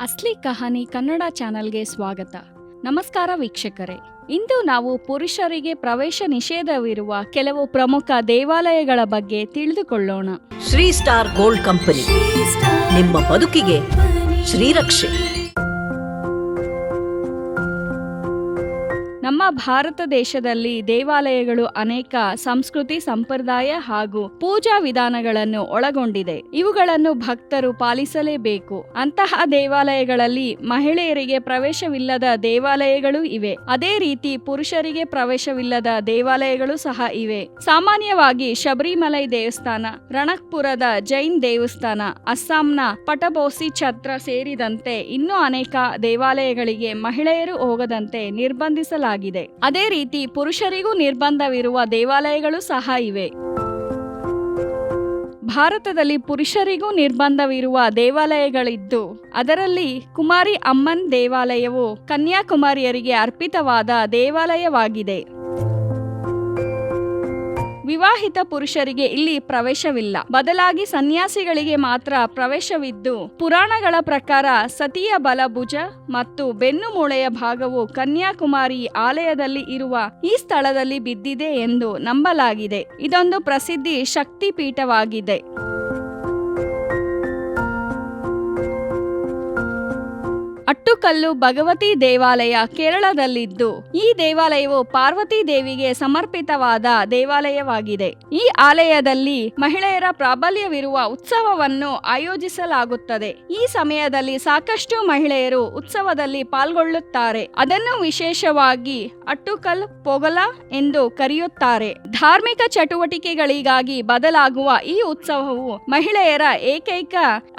ಅಸ್ಲಿ ಕಹಾನಿ ಕನ್ನಡ ಚಾನೆಲ್ಗೆ ಸ್ವಾಗತ. ನಮಸ್ಕಾರ ವೀಕ್ಷಕರೇ. ಇಂದು ನಾವು ಪುರುಷರಿಗೆ ಪ್ರವೇಶ ನಿಷೇಧವಿರುವ ಕೆಲವು ಪ್ರಮುಖ ದೇವಾಲಯಗಳ ಬಗ್ಗೆ ತಿಳಿದುಕೊಳ್ಳೋಣ. Sri star gold company. ನಿಮ್ಮ ಬದುಕಿಗೆ ಶ್ರೀರಕ್ಷೆ. ನಮ್ಮ ಭಾರತ ದೇಶದಲ್ಲಿ ದೇವಾಲಯಗಳು ಅನೇಕ ಸಂಸ್ಕೃತಿ, ಸಂಪ್ರದಾಯ ಹಾಗೂ ಪೂಜಾ ವಿಧಾನಗಳನ್ನು ಒಳಗೊಂಡಿದೆ. ಇವುಗಳನ್ನು ಭಕ್ತರು ಪಾಲಿಸಲೇಬೇಕು. ಅಂತಹ ದೇವಾಲಯಗಳಲ್ಲಿ ಮಹಿಳೆಯರಿಗೆ ಪ್ರವೇಶವಿಲ್ಲದ ದೇವಾಲಯಗಳು ಇವೆ. ಅದೇ ರೀತಿ ಪುರುಷರಿಗೆ ಪ್ರವೇಶವಿಲ್ಲದ ದೇವಾಲಯಗಳು ಸಹ ಇವೆ. ಸಾಮಾನ್ಯವಾಗಿ ಶಬರಿಮಲೈ ದೇವಸ್ಥಾನ, ರಣಕ್ಪುರದ ಜೈನ್ ದೇವಸ್ಥಾನ, ಅಸ್ಸಾಂನ ಪಟಬೋಸಿ ಛತ್ರ ಸೇರಿದಂತೆ ಇನ್ನೂ ಅನೇಕ ದೇವಾಲಯಗಳಿಗೆ ಮಹಿಳೆಯರು ಹೋಗದಂತೆ ನಿರ್ಬಂಧಿಸಲಾಗಿದೆ. ಅದೇ ರೀತಿ ಪುರುಷರಿಗೂ ನಿರ್ಬಂಧವಿರುವ ದೇವಾಲಯಗಳು ಸಹ ಇವೆ. ಭಾರತದಲ್ಲಿ ಪುರುಷರಿಗೂ ನಿರ್ಬಂಧವಿರುವ ದೇವಾಲಯಗಳಿದ್ದು, ಅದರಲ್ಲಿ ಕುಮಾರಿ ಅಮ್ಮನ್ ದೇವಾಲಯವು ಕನ್ಯಾಕುಮಾರಿಯರಿಗೆ ಅರ್ಪಿತವಾದ ದೇವಾಲಯವಾಗಿದೆ. ವಿವಾಹಿತ ಪುರುಷರಿಗೆ ಇಲ್ಲಿ ಪ್ರವೇಶವಿಲ್ಲ. ಬದಲಾಗಿ ಸನ್ಯಾಸಿಗಳಿಗೆ ಮಾತ್ರ ಪ್ರವೇಶವಿದ್ದು, ಪುರಾಣಗಳ ಪ್ರಕಾರ ಸತಿಯ ಬಲಭುಜ ಮತ್ತು ಬೆನ್ನು ಮೂಳೆಯ ಭಾಗವು ಕನ್ಯಾಕುಮಾರಿ ಆಲಯದಲ್ಲಿ ಇರುವ ಈ ಸ್ಥಳದಲ್ಲಿ ಬಿದ್ದಿದೆ ಎಂದು ನಂಬಲಾಗಿದೆ. ಇದೊಂದು ಪ್ರಸಿದ್ಧಿ ಶಕ್ತಿ ಪೀಠವಾಗಿದೆ ಅಟ್ಟುಕಲ್ಲು ಭಗವತಿ ದೇವಾಲಯ ಕೇರಳದಲ್ಲಿದ್ದು, ಈ ದೇವಾಲಯವು ಪಾರ್ವತಿ ದೇವಿಗೆ ಸಮರ್ಪಿತವಾದ ದೇವಾಲಯವಾಗಿದೆ. ಈ ಆಲಯದಲ್ಲಿ ಮಹಿಳೆಯರ ಪ್ರಾಬಲ್ಯವಿರುವ ಉತ್ಸವವನ್ನು ಆಯೋಜಿಸಲಾಗುತ್ತದೆ. ಈ ಸಮಯದಲ್ಲಿ ಸಾಕಷ್ಟು ಮಹಿಳೆಯರು ಉತ್ಸವದಲ್ಲಿ ಪಾಲ್ಗೊಳ್ಳುತ್ತಾರೆ. ಅದನ್ನು ವಿಶೇಷವಾಗಿ ಅಟ್ಟುಕಲ್ ಪೊಗಲ ಎಂದು ಕರೆಯುತ್ತಾರೆ. ಧಾರ್ಮಿಕ ಚಟುವಟಿಕೆಗಳಿಗಾಗಿ ಬದಲಾಗುವ ಈ ಉತ್ಸವವು ಮಹಿಳೆಯರ ಏಕೈಕ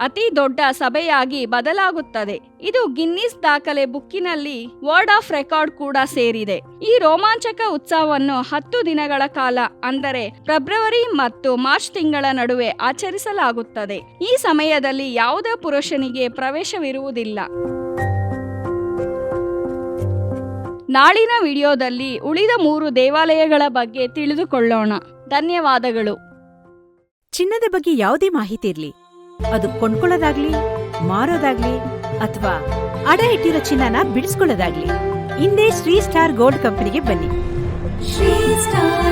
ಅತಿ ದೊಡ್ಡ ಸಭೆಯಾಗಿ ಬದಲಾಗುತ್ತದೆ. ಇದು ಗಿನ್ನಿಸ್ ದಾಖಲೆ ಬುಕ್ಕಿನಲ್ಲಿ ವರ್ಡ್ ಆಫ್ ರೆಕಾರ್ಡ್ ಕೂಡ ಸೇರಿದೆ. ಈ ರೋಮಾಂಚಕ ಉತ್ಸವವನ್ನು ಹತ್ತು ದಿನಗಳ ಕಾಲ, ಅಂದರೆ ಫೆಬ್ರವರಿ ಮತ್ತು ಮಾರ್ಚ್ ತಿಂಗಳ ನಡುವೆ ಆಚರಿಸಲಾಗುತ್ತದೆ. ಈ ಸಮಯದಲ್ಲಿ ಯಾವುದೇ ಪುರುಷನಿಗೆ ಪ್ರವೇಶವಿರುವುದಿಲ್ಲ. ನಾಳಿನ ವಿಡಿಯೋದಲ್ಲಿ ಉಳಿದ ಮೂರು ದೇವಾಲಯಗಳ ಬಗ್ಗೆ ತಿಳಿದುಕೊಳ್ಳೋಣ. ಧನ್ಯವಾದಗಳು. ಚಿನ್ನದ ಬಗ್ಗೆ ಯಾವುದೇ ಮಾಹಿತಿ ಇರಲಿ. ಅದು ಕೊಂಡ್ಕೊಳ್ಳೋದಾಗ್ಲಿ ಮಾರೋದಾಗ್ಲಿ ಅಥವಾ ಅಡ ಇಟ್ಟಿರೋ ಚಿನ್ನನ ಬಿಡಿಸ್ಕೊಳ್ಳೋದಾಗ್ಲಿ. ಹಿಂದೆ ಶ್ರೀ ಸ್ಟಾರ್ ಗೋಲ್ಡ್ ಕಂಪನಿಗೆ ಬನ್ನಿ. ಶ್ರೀ Star